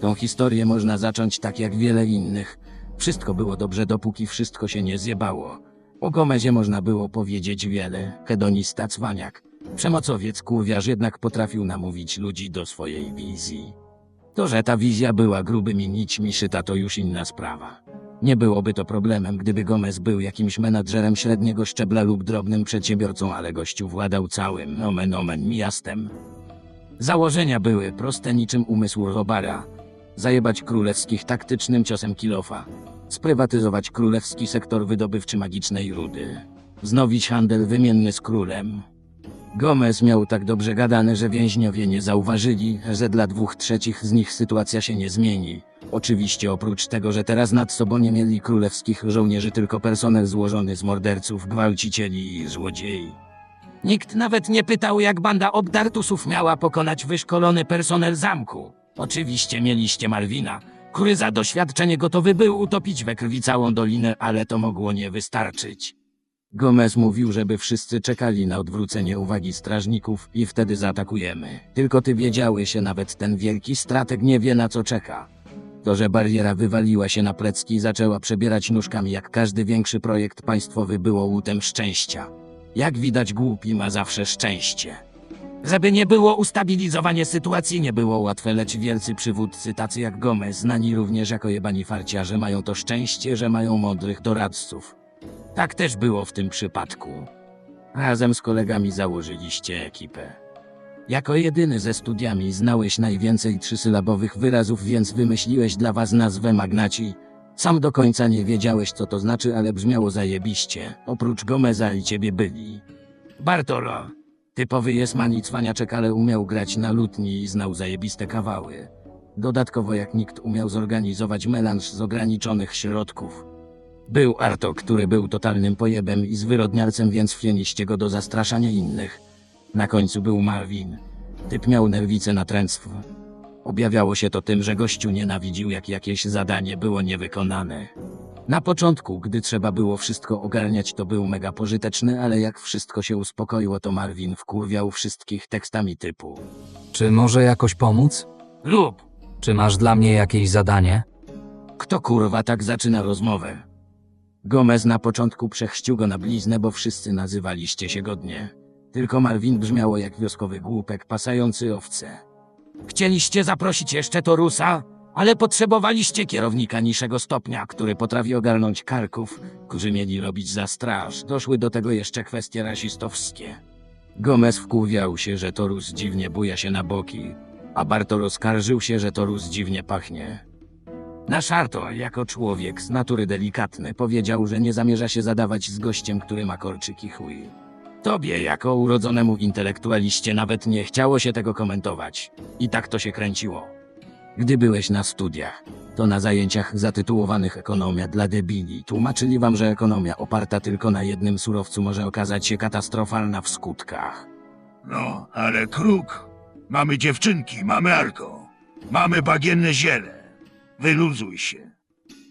Tą historię można zacząć tak jak wiele innych. Wszystko było dobrze, dopóki wszystko się nie zjebało. O Gomezie można było powiedzieć wiele. Hedonista cwaniak. Przemocowiec kurwiarz jednak potrafił namówić ludzi do swojej wizji. To, że ta wizja była grubymi nićmi szyta, to już inna sprawa. Nie byłoby to problemem, gdyby Gomez był jakimś menadżerem średniego szczebla lub drobnym przedsiębiorcą, ale gościu władał całym, omen omen, miastem. Założenia były proste niczym umysł Robara. Zajebać królewskich taktycznym ciosem kilofa. Sprywatyzować królewski sektor wydobywczy magicznej rudy. Wznowić handel wymienny z królem. Gomez miał tak dobrze gadane, że więźniowie nie zauważyli, że dla dwóch trzecich z nich sytuacja się nie zmieni. Oczywiście oprócz tego, że teraz nad sobą nie mieli królewskich żołnierzy, tylko personel złożony z morderców, gwałcicieli i złodziei. Nikt nawet nie pytał, jak banda obdartusów miała pokonać wyszkolony personel zamku. Oczywiście mieliście Marwina, który za doświadczenie gotowy był utopić we krwi całą dolinę, ale to mogło nie wystarczyć. Gomez mówił, żeby wszyscy czekali na odwrócenie uwagi strażników i wtedy zaatakujemy. Tylko ty wiedziałeś, że nawet ten wielki strateg nie wie na co czeka. To, że bariera wywaliła się na plecki i zaczęła przebierać nóżkami jak każdy większy projekt państwowy było łutem szczęścia. Jak widać głupi ma zawsze szczęście. Żeby nie było ustabilizowanie sytuacji nie było łatwe, lecz wielcy przywódcy tacy jak Gomez, znani również jako jebani farciarze, mają to szczęście, że mają mądrych doradców. Tak też było w tym przypadku. Razem z kolegami założyliście ekipę. Jako jedyny ze studiami znałeś najwięcej trzysylabowych wyrazów, więc wymyśliłeś dla was nazwę Magnaci. Sam do końca nie wiedziałeś, co to znaczy, ale brzmiało zajebiście. Oprócz Gomeza i ciebie byli. Bartolo. Typowy jesman i cwaniaczek, ale umiał grać na lutni i znał zajebiste kawały. Dodatkowo jak nikt umiał zorganizować melanż z ograniczonych środków. Był Arto, który był totalnym pojebem i zwyrodnialcem, więc wzięliście go do zastraszania innych. Na końcu był Marvin. Typ miał nerwice natręctwo. Objawiało się to tym, że gościu nienawidził, jak jakieś zadanie było niewykonane. Na początku, gdy trzeba było wszystko ogarniać, to był mega pożyteczny, ale jak wszystko się uspokoiło, to Marvin wkurwiał wszystkich tekstami typu Czy może jakoś pomóc? Lub Czy masz dla mnie jakieś zadanie? Kto kurwa tak zaczyna rozmowę? Gomez na początku przechścił go na bliznę, bo wszyscy nazywaliście się godnie. Tylko Marvin brzmiało jak wioskowy głupek pasający owce. Chcieliście zaprosić jeszcze Torusa, ale potrzebowaliście kierownika niższego stopnia, który potrafi ogarnąć karków, którzy mieli robić za straż. Doszły do tego jeszcze kwestie rasistowskie. Gomez wkurwiał się, że Torus dziwnie buja się na boki, a Bartolo skarżył się, że Torus dziwnie pachnie. Nasz Arto, jako człowiek z natury delikatny, powiedział, że nie zamierza się zadawać z gościem, który ma korczyki chuj. Tobie, jako urodzonemu intelektualiście, nawet nie chciało się tego komentować. I tak to się kręciło. Gdy byłeś na studiach, to na zajęciach zatytułowanych Ekonomia dla debili tłumaczyli wam, że ekonomia oparta tylko na jednym surowcu może okazać się katastrofalna w skutkach. No, ale kruk. Mamy dziewczynki, mamy arko. Mamy bagienne ziele. Wyluzuj się.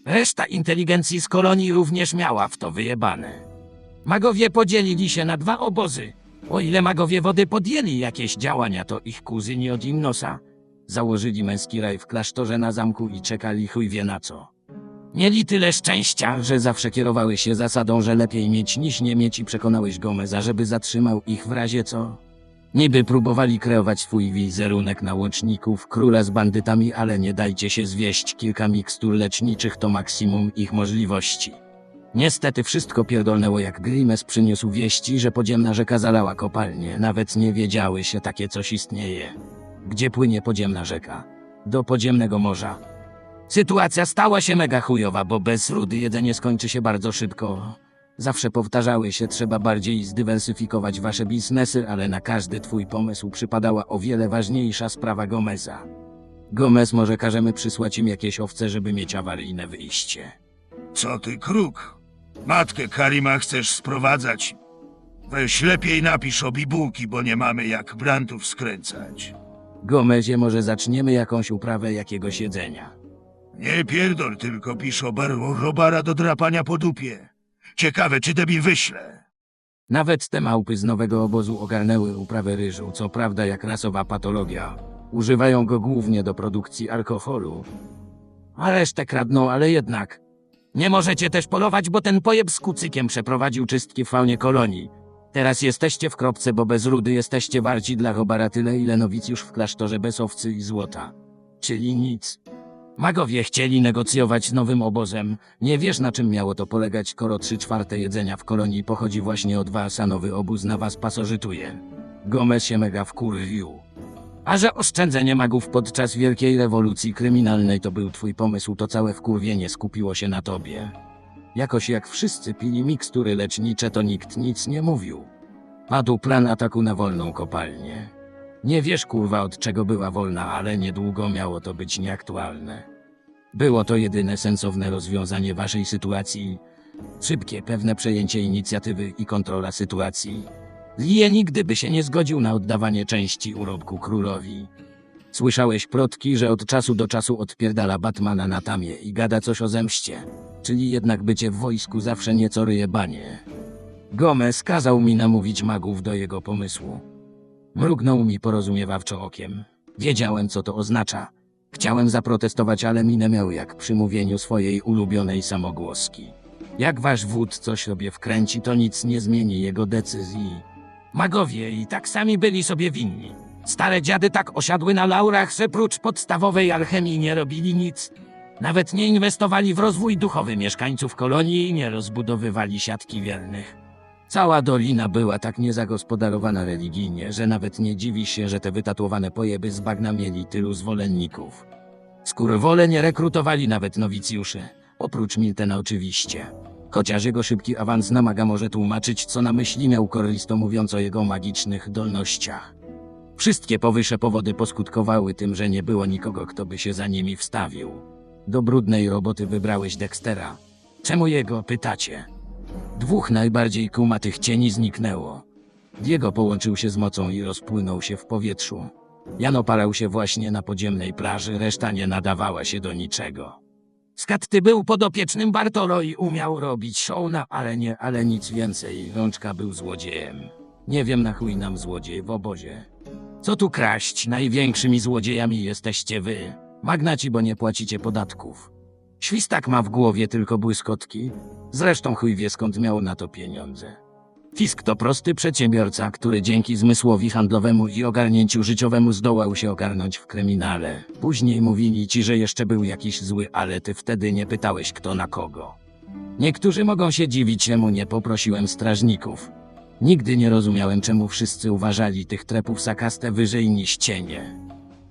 Reszta inteligencji z kolonii również miała w to wyjebane. Magowie podzielili się na dwa obozy. O ile magowie wody podjęli jakieś działania, to ich kuzyni od Innosa założyli męski raj w klasztorze na zamku i czekali chuj wie na co. Mieli tyle szczęścia, że zawsze kierowały się zasadą, że lepiej mieć niż nie mieć i przekonałeś Gomeza, żeby zatrzymał ich w razie co. Niby próbowali kreować swój wizerunek na łączników, króla z bandytami, ale nie dajcie się zwieść kilka mikstur leczniczych to maksimum ich możliwości. Niestety wszystko pierdolnęło jak Grimes przyniósł wieści, że podziemna rzeka zalała kopalnię. Nawet nie wiedziały się takie coś istnieje. Gdzie płynie podziemna rzeka? Do podziemnego morza. Sytuacja stała się mega chujowa, bo bez rudy jedzenie skończy się bardzo szybko. Zawsze powtarzały się, trzeba bardziej zdywersyfikować wasze biznesy, ale na każdy twój pomysł przypadała o wiele ważniejsza sprawa Gomeza. Gomez może każemy przysłać im jakieś owce, żeby mieć awaryjne wyjście. Co ty, kruk? Matkę Karima chcesz sprowadzać? Weź lepiej napisz o bibułki, bo nie mamy jak brantów skręcać. Gomezie, może zaczniemy jakąś uprawę jakiegoś jedzenia. Nie pierdol, tylko pisz o barwu robara do drapania po dupie. Ciekawe, czy debil wyśle. Nawet te małpy z nowego obozu ogarnęły uprawę ryżu, co prawda jak rasowa patologia. Używają go głównie do produkcji alkoholu. A resztę kradną, ale jednak. Nie możecie też polować, bo ten pojeb z kucykiem przeprowadził czystki w faunie kolonii. Teraz jesteście w kropce, bo bez rudy jesteście warci dla Hobara tyle, ile nowicjusz w klasztorze bez owcy i złota. Czyli nic. Magowie chcieli negocjować z nowym obozem. Nie wiesz na czym miało to polegać, skoro trzy czwarte jedzenia w kolonii pochodzi właśnie od was, a nowy obóz na was pasożytuje. Gomez się mega wkurwił. A że oszczędzenie magów podczas wielkiej rewolucji kryminalnej to był twój pomysł, to całe wkurwienie skupiło się na tobie. Jakoś jak wszyscy pili mikstury lecznicze, to nikt nic nie mówił. Padł plan ataku na wolną kopalnię. Nie wiesz kurwa od czego była wolna, ale niedługo miało to być nieaktualne. Było to jedyne sensowne rozwiązanie waszej sytuacji. Szybkie, pewne przejęcie inicjatywy i kontrola sytuacji. Lie nigdy by się nie zgodził na oddawanie części urobku królowi. Słyszałeś plotki, że od czasu do czasu odpierdala Batmana na tamie i gada coś o zemście. Czyli jednak bycie w wojsku zawsze nieco ryje banie. Gomez kazał mi namówić magów do jego pomysłu. Mrugnął mi porozumiewawczo okiem. Wiedziałem, co to oznacza. Chciałem zaprotestować, ale minę miał jak przy mówieniu swojej ulubionej samogłoski. Jak wasz wódz coś sobie wkręci, to nic nie zmieni jego decyzji. Magowie i tak sami byli sobie winni. Stare dziady tak osiadły na laurach, że prócz podstawowej alchemii nie robili nic. Nawet nie inwestowali w rozwój duchowy mieszkańców kolonii i nie rozbudowywali siatki wiernych. Cała dolina była tak niezagospodarowana religijnie, że nawet nie dziwi się, że te wytatuowane pojeby z bagna mieli tylu zwolenników. Skurwole nie rekrutowali nawet nowicjuszy, oprócz Miltena oczywiście. Chociaż jego szybki awans na maga może tłumaczyć, co na myśli miał Korlisto mówiąc o jego magicznych dolnościach. Wszystkie powyższe powody poskutkowały tym, że nie było nikogo, kto by się za nimi wstawił. Do brudnej roboty wybrałeś Dextera. Czemu jego, pytacie? Dwóch najbardziej kumatych cieni zniknęło. Diego połączył się z mocą i rozpłynął się w powietrzu. Jan oparał się właśnie na podziemnej plaży, reszta nie nadawała się do niczego. Skatty był podopiecznym Bartolo i umiał robić szowna, ale nie, ale nic więcej. Rączka był złodziejem. Nie wiem na chuj nam złodziej w obozie. Co tu kraść? Największymi złodziejami jesteście wy. Magnaci, bo nie płacicie podatków. Świstak ma w głowie tylko błyskotki. Zresztą chuj wie skąd miał na to pieniądze. Fisk to prosty przedsiębiorca, który dzięki zmysłowi handlowemu i ogarnięciu życiowemu zdołał się ogarnąć w kryminale. Później mówili ci, że jeszcze był jakiś zły, ale ty wtedy nie pytałeś kto na kogo. Niektórzy mogą się dziwić, czemu nie poprosiłem strażników. Nigdy nie rozumiałem, czemu wszyscy uważali tych trepów sakastę wyżej niż cienie.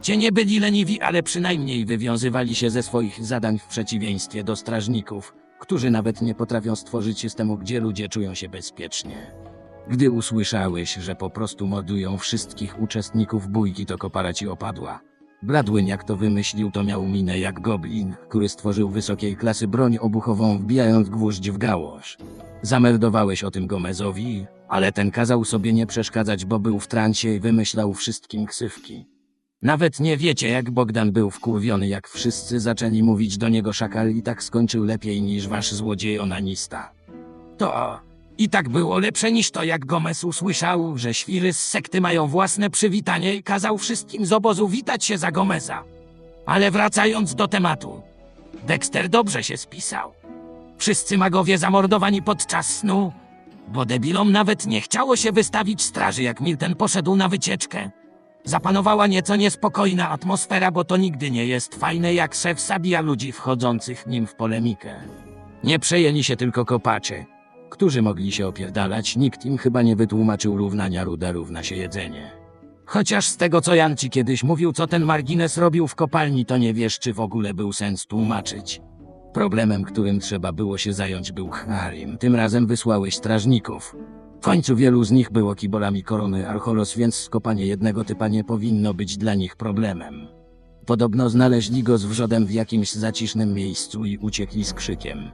Cienie byli leniwi, ale przynajmniej wywiązywali się ze swoich zadań w przeciwieństwie do strażników, którzy nawet nie potrafią stworzyć systemu, gdzie ludzie czują się bezpiecznie. Gdy usłyszałeś, że po prostu mordują wszystkich uczestników bójki, to kopara ci opadła. Bradłyn jak to wymyślił, to miał minę jak goblin, który stworzył wysokiej klasy broń obuchową, wbijając gwóźdź w gałąź. Zameldowałeś o tym Gomezowi, ale ten kazał sobie nie przeszkadzać, bo był w transie i wymyślał wszystkim ksywki. Nawet nie wiecie, jak Bogdan był wkurwiony, jak wszyscy zaczęli mówić do niego szakal i tak skończył lepiej niż wasz złodziej onanista. To i tak było lepsze niż to, jak Gomez usłyszał, że świry z sekty mają własne przywitanie i kazał wszystkim z obozu witać się za Gomeza. Ale wracając do tematu, Dexter dobrze się spisał. Wszyscy magowie zamordowani podczas snu, bo debilom nawet nie chciało się wystawić straży, jak Milton poszedł na wycieczkę. Zapanowała nieco niespokojna atmosfera, bo to nigdy nie jest fajne, jak szef zabija ludzi wchodzących nim w polemikę. Nie przejęli się tylko kopacze, którzy mogli się opierdalać, nikt im chyba nie wytłumaczył równania ruda równa się jedzenie. Chociaż z tego co Jan ci kiedyś mówił, co ten margines robił w kopalni, to nie wiesz, czy w ogóle był sens tłumaczyć. Problemem, którym trzeba było się zająć, był Harim. Tym razem wysłałeś strażników. W końcu wielu z nich było kibolami korony Archolos, więc skopanie jednego typa nie powinno być dla nich problemem. Podobno znaleźli go z wrzodem w jakimś zacisznym miejscu i uciekli z krzykiem.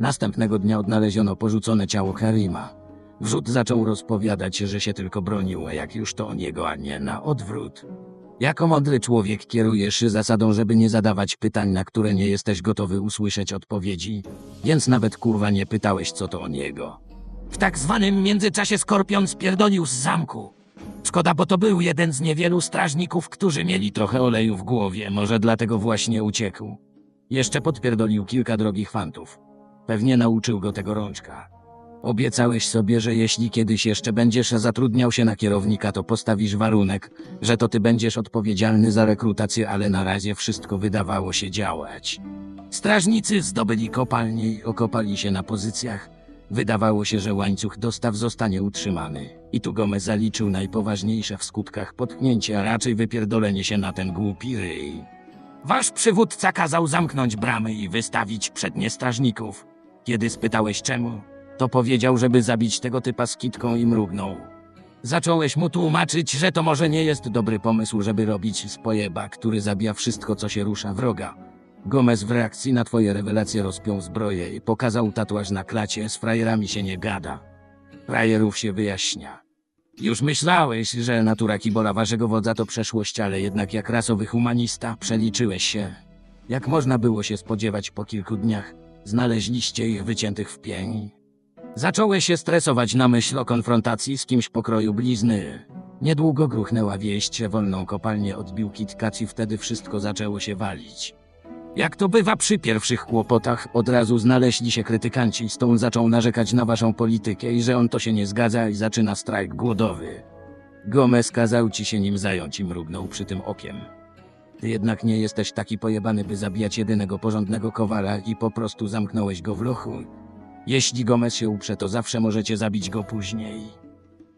Następnego dnia odnaleziono porzucone ciało Harima. Wrzód zaczął rozpowiadać, że się tylko bronił, jak już to o niego, a nie na odwrót. Jako mądry człowiek kierujesz się zasadą, żeby nie zadawać pytań, na które nie jesteś gotowy usłyszeć odpowiedzi, więc nawet kurwa nie pytałeś, co to o niego. W tak zwanym międzyczasie Skorpion spierdolił z zamku. Szkoda, bo to był jeden z niewielu strażników, którzy mieli trochę oleju w głowie, może dlatego właśnie uciekł. Jeszcze podpierdolił kilka drogich fantów. Pewnie nauczył go tego rączka. Obiecałeś sobie, że jeśli kiedyś jeszcze będziesz zatrudniał się na kierownika, to postawisz warunek, że to ty będziesz odpowiedzialny za rekrutację, ale na razie wszystko wydawało się działać. Strażnicy zdobyli kopalnię i okopali się na pozycjach. Wydawało się, że łańcuch dostaw zostanie utrzymany. I tu Gomez zaliczył najpoważniejsze w skutkach potknięcie, a raczej wypierdolenie się na ten głupi ryj. Wasz przywódca kazał zamknąć bramy i wystawić przednie strażników. Kiedy spytałeś czemu, to powiedział, żeby zabić tego typa z kitką i mrugnął. Zacząłeś mu tłumaczyć, że to może nie jest dobry pomysł, żeby robić z pojeba, który zabija wszystko, co się rusza wroga. Gomez w reakcji na twoje rewelacje rozpiął zbroję i pokazał tatuaż na klacie, z frajerami się nie gada. Frajerów się wyjaśnia. Już myślałeś, że natura Kibola waszego wodza to przeszłość, ale jednak jak rasowy humanista przeliczyłeś się. Jak można było się spodziewać po kilku dniach, znaleźliście ich wyciętych w pień. Zacząłeś się stresować na myśl o konfrontacji z kimś pokroju blizny. Niedługo gruchnęła wieść, że wolną kopalnię odbił KitKat i wtedy wszystko zaczęło się walić. Jak to bywa przy pierwszych kłopotach, od razu znaleźli się krytykanci, Stone zaczął narzekać na waszą politykę i że on to się nie zgadza i zaczyna strajk głodowy. Gomez kazał ci się nim zająć i mrugnął przy tym okiem. Ty jednak nie jesteś taki pojebany, by zabijać jedynego porządnego kowala i po prostu zamknąłeś go w lochu. Jeśli Gomez się uprze, to zawsze możecie zabić go później.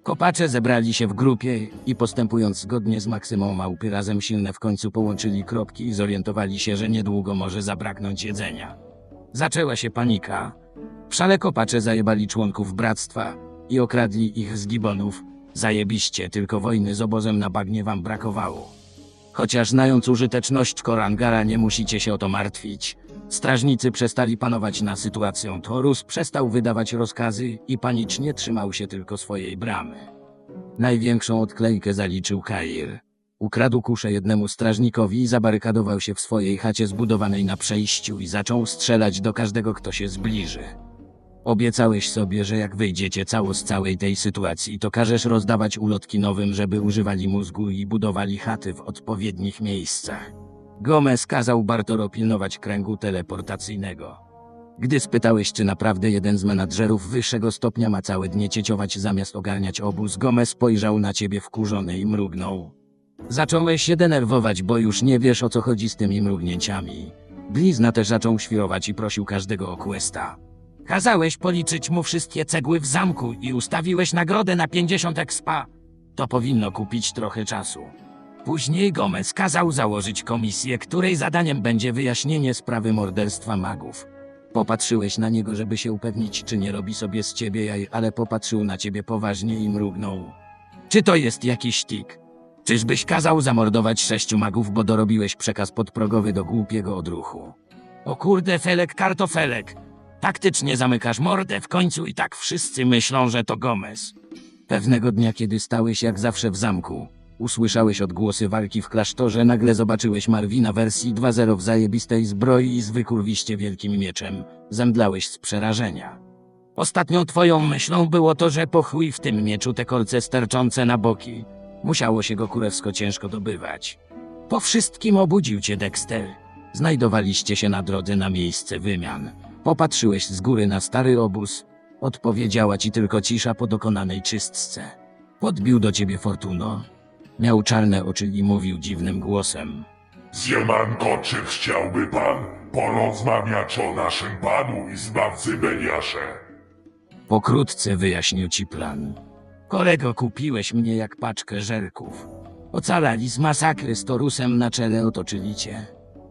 Kopacze zebrali się w grupie i postępując zgodnie z maksymą małpy razem silne w końcu połączyli kropki i zorientowali się, że niedługo może zabraknąć jedzenia. Zaczęła się panika. W szale kopacze zajebali członków bractwa i okradli ich z gibonów. Zajebiście, tylko wojny z obozem na bagnie wam brakowało. Chociaż znając użyteczność Korangara nie musicie się o to martwić. Strażnicy przestali panować na sytuacją. Torus przestał wydawać rozkazy i panicznie trzymał się tylko swojej bramy. Największą odklejkę zaliczył Kair. Ukradł kuszę jednemu strażnikowi i zabarykadował się w swojej chacie zbudowanej na przejściu i zaczął strzelać do każdego, kto się zbliży. Obiecałeś sobie, że jak wyjdziecie cało z całej tej sytuacji, to każesz rozdawać ulotki nowym, żeby używali mózgu i budowali chaty w odpowiednich miejscach. Gomez kazał Bartoro pilnować kręgu teleportacyjnego. Gdy spytałeś, czy naprawdę jeden z menadżerów wyższego stopnia ma całe dnie cieciować zamiast ogarniać obóz, Gomez spojrzał na ciebie wkurzony i mrugnął. Zacząłeś się denerwować, bo już nie wiesz o co chodzi z tymi mrugnięciami. Blizna też zaczął świrować i prosił każdego o questa. Kazałeś policzyć mu wszystkie cegły w zamku i ustawiłeś nagrodę na 50 expa. To powinno kupić trochę czasu. Później Gomez kazał założyć komisję, której zadaniem będzie wyjaśnienie sprawy morderstwa magów. Popatrzyłeś na niego, żeby się upewnić, czy nie robi sobie z ciebie jaj, ale popatrzył na ciebie poważnie i mrugnął. Czy to jest jakiś tik? Czyżbyś kazał zamordować sześciu magów, bo dorobiłeś przekaz podprogowy do głupiego odruchu? O kurde, Felek, kartofelek! Taktycznie zamykasz mordę w końcu i tak wszyscy myślą, że to Gomez. Pewnego dnia, kiedy stałeś jak zawsze w zamku, usłyszałeś odgłosy walki w klasztorze, nagle zobaczyłeś Marwina wersji 2.0 w zajebistej zbroi i z wykurwiście wielkim mieczem. Zemdlałeś z przerażenia. Ostatnią twoją myślą było to, że po chuj w tym mieczu te kolce sterczące na boki. Musiało się go kurewsko ciężko dobywać. Po wszystkim obudził cię Dexter. Znajdowaliście się na drodze na miejsce wymian. Popatrzyłeś z góry na stary obóz. Odpowiedziała ci tylko cisza po dokonanej czystce. Podbił do ciebie Fortuno. Miał czarne oczy i mówił dziwnym głosem. Ziemanko, czy chciałby pan porozmawiać o naszym panu i zbawcy Beliasze? Pokrótce wyjaśnił ci plan. Kolego, kupiłeś mnie jak paczkę żerków. Ocalali z masakry z Torusem na czele otoczyli cię.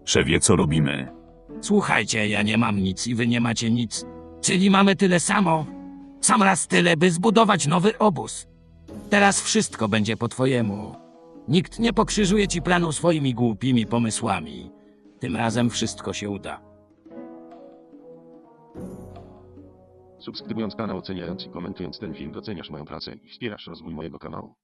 Szefie, co robimy? Słuchajcie, ja nie mam nic i wy nie macie nic. Czyli mamy tyle samo. Sam raz tyle, by zbudować nowy obóz. Teraz wszystko będzie po twojemu. Nikt nie pokrzyżuje ci planu swoimi głupimi pomysłami. Tym razem wszystko się uda. Subskrybując kanał, oceniając i komentując ten film doceniasz moją pracę i wspierasz rozwój mojego kanału.